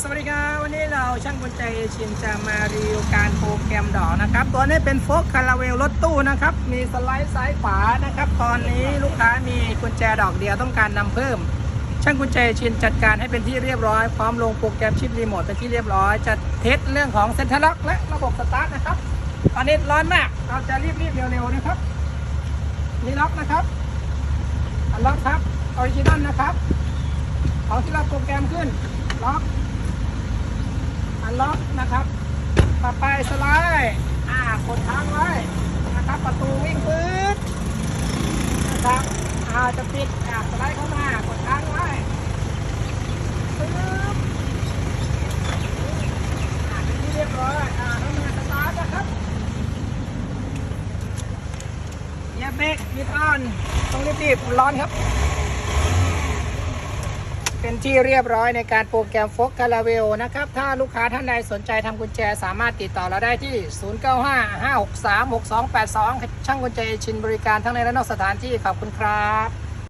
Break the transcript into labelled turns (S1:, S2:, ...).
S1: สวัสดีครับวันนี้เราช่างกุญแจเอเชียนจะมารีวิวการโปรแกรมดอกนะครับ ตัวนี้เป็นโฟกคาราเวลรถตู้นะครับ มีสไลด์ซ้ายขวานะครับ ตอนนี้ลูกค้ามีกุญแจดอกเดียวต้องการนำเพิ่ม ช่างกุญแจเชียนจัดการให้เป็นที่เรียบร้อย พร้อมลงโปรแกรมชิปรีโมทเป็นที่เรียบร้อย จะเทสเรื่องของเซ็นทรัลล็อกและระบบสตาร์ทนะครับ ตอนนี้ร้อนมากเราจะรีบๆเร็วๆนะครับนี่ล็อกนะครับอันล็อกครับออริจินอลนะครับของที่เราโปรแกรมขึ้นล็อก ล็อกนะครับต่อไปสไลด์อ่ากดค้างไว้นะครับประตูวิ่งปื๊ดนะครับอ่าจะปิดอ่าสไลด์เข้ามากดค้างไว้ปึ๊บอ่าที่เรียบร้อยอ่าแล้วมาสตาร์ทนะครับเหยียบเบรกมิดออนต้องรีบๆร้อนครับ เป็นที่เรียบร้อยในการโปรแกรมฟกคาราเวลนะครับ ถ้าลูกค้าท่านใดสนใจทำกุญแจสามารถติดต่อเราได้ที่ 0955636282 ช่างกุญแจชินบริการทั้งในและนอกสถานที่ขอบคุณครับ